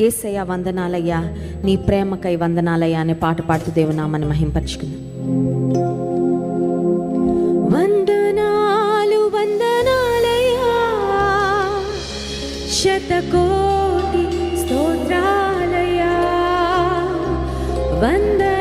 ఏసయ్య వందనాలయ్యా. నీ ప్రేమకై వందనాలయ్యా అనే పాట పాడుతూ దేవునామని మహింపరుచుకుందాం. వందనాలు వందనాలయ్యా. శతకోటి స్తోత్రాలయ్యా. వందనాలు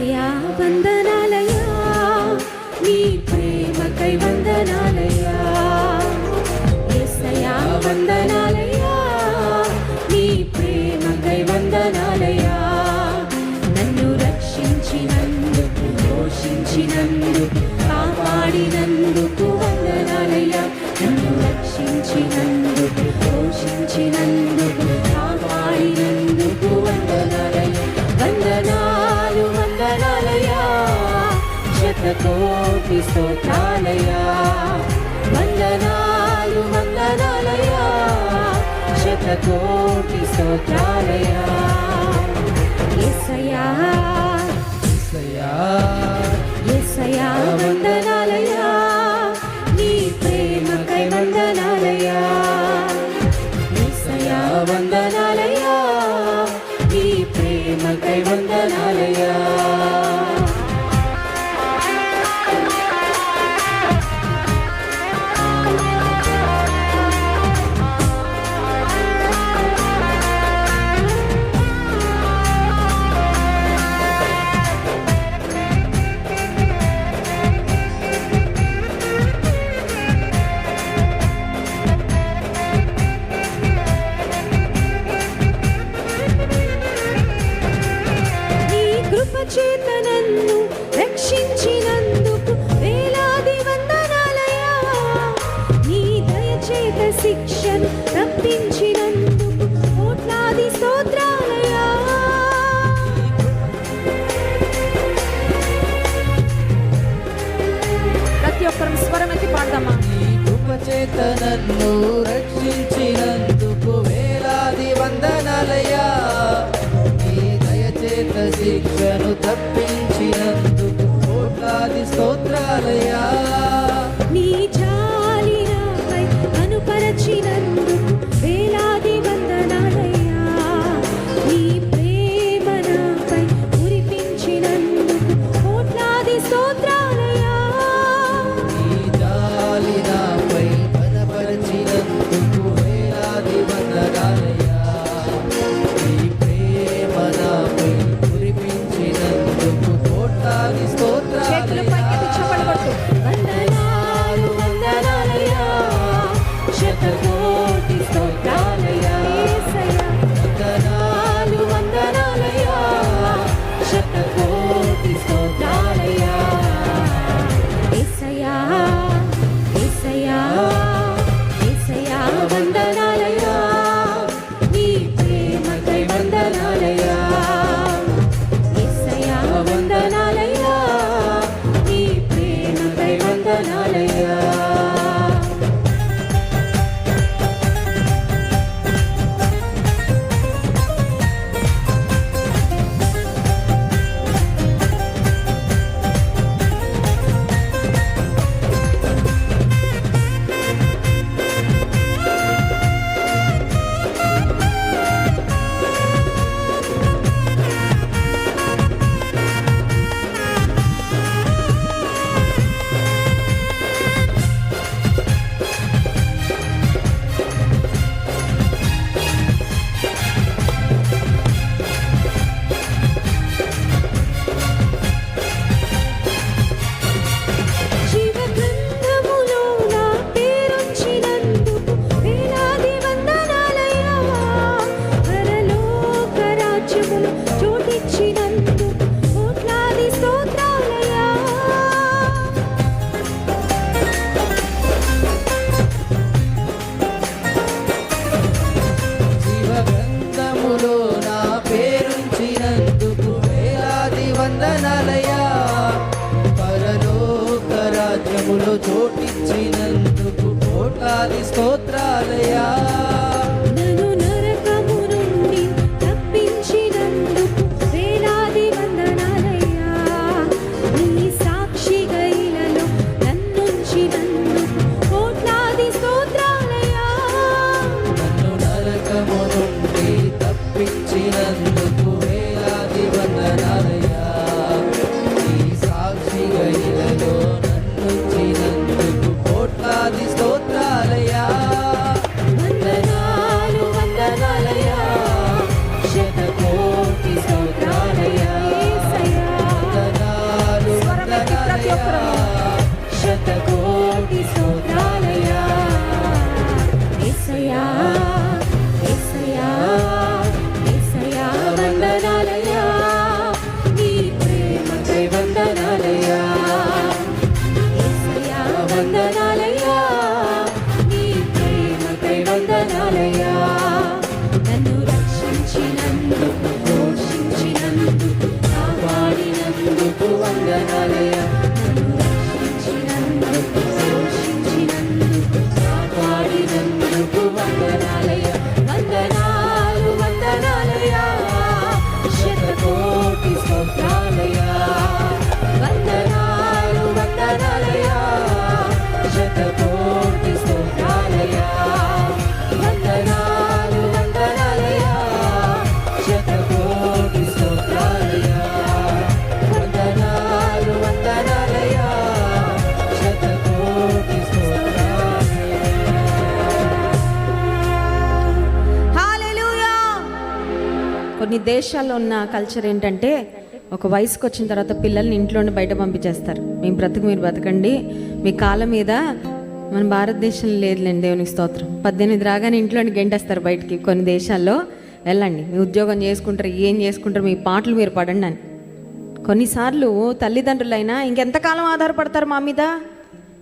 ఏసయ్యా వందనాలయ్యా నీ శతకోటి స్తోత్రాలయ్యా. యేసయ్యా యేసయ్యా వందనాలయ్యా. నీ ప్రేమకై వందనాలయ్యా యేసయ్యా వందనాలయ్యా. నీ ప్రేమకై వందనాలయ్యా ಚೇತನನ್ನು చోటిచ్చినందుకు కోట్లాది స్తోత్రాలయా శతకోటి స్తోత్రాలయ్యా కొన్ని దేశాల్లో ఉన్న కల్చర్ ఏంటంటే ఒక వయసుకు వచ్చిన తర్వాత పిల్లల్ని ఇంట్లోనే బయట పంపించేస్తారు. మేము బ్రతుకు మీరు బ్రతకండి. మీ కాళ్ళ మీద మన భారతదేశంలో లేదులేండి దేవునికి స్తోత్రం. పద్దెనిమిది రాగానే ఇంట్లోని గెంటేస్తారు బయటికి కొన్ని దేశాల్లో. వెళ్ళండి. మీ ఉద్యోగం చేసుకుంటారు ఏం చేసుకుంటారు మీ పాటలు మీరు పడండి అని. కొన్నిసార్లు తల్లిదండ్రులైనా ఇంకెంతకాలం ఆధారపడతారు మా మీద?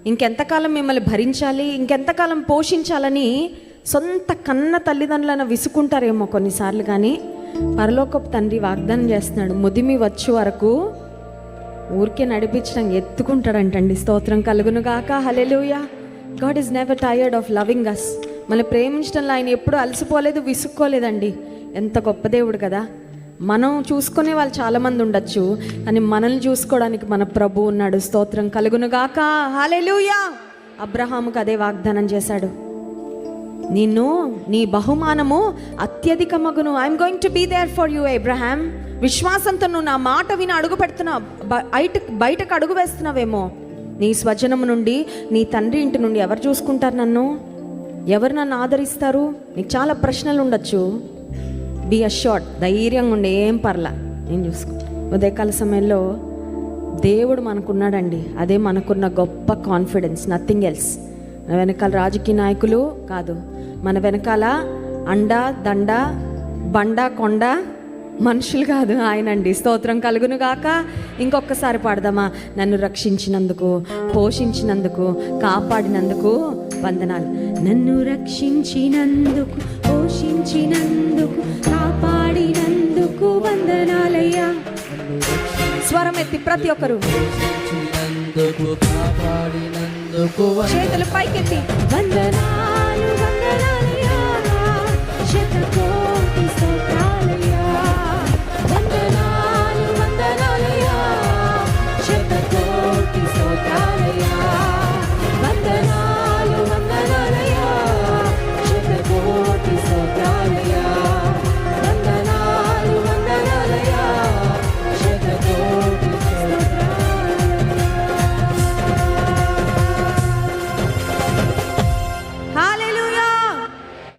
ఇంకెంతకాలం మిమ్మల్ని భరించాలి? ఇంకెంతకాలం పోషించాలని సొంత కన్న తల్లిదండ్రులైనా విసుకుంటారేమో కొన్నిసార్లు కానీ పరలోకపు తండ్రి వాగ్దానం చేస్తున్నాడు ముదిమి వచ్చే వరకు ఊరికే నడిపించడం ఎత్తుకుంటాడంటండి. స్తోత్రం కలుగును గాక hallelujah God is never tired of loving us మన ప్రేమించడంలో ఆయన ఎప్పుడూ అలసిపోలేదు విసుక్కోలేదండి. ఎంత గొప్ప దేవుడు కదా. మనం చూసుకునే వాళ్ళు చాలామంది ఉండొచ్చు కానీ మనల్ని చూసుకోవడానికి మన ప్రభు ఉన్నాడు. స్తోత్రం కలుగునుగాక. హాలెలుయా అబ్రహాముకు అదే వాగ్దానం చేశాడు. నిన్ను నీ బహుమానము అత్యధిక మగును I'm going to be there for you Abraham విశ్వాసంతో నువ్వు నా మాట విని అడుగు పెడుతున్నావు బయట బయటకు అడుగు వేస్తున్నావేమో. నీ స్వజనము నుండి నీ తండ్రి ఇంటి నుండి ఎవరు చూసుకుంటారు నన్ను? ఎవరు నన్ను ఆదరిస్తారు? నీకు చాలా ప్రశ్నలు ఉండొచ్చు. బీ అష్యూర్డ్ ధైర్యంగా ఉండే ఏం పర్లా. నేను చూసుకో. ఉదయకాల సమయంలో దేవుడు మనకున్నాడండి. అదే మనకున్న గొప్ప కాన్ఫిడెన్స్ నథింగ్ ఎల్స్ మన వెనకాల రాజకీయ నాయకులు కాదు. మన వెనకాల అండ దండ బండ కొండ మనుషులు కాదు. ఆయనండి. స్తోత్రం కలుగును గాక. ఇంకొకసారి పాడదామా? నన్ను రక్షించినందుకు పోషించినందుకు కాపాడినందుకు వందనాలు. నన్ను రక్షించినందుకు పోషించినందుకు కాపాడినందుకు వందనాలయ్యా. స్వరం ఎత్తి ప్రతి ఒక్కరు. కాపాడిన కాపాడినందుకు చేతులు పైకెత్తి. వందనాలు వందనాలు శతకో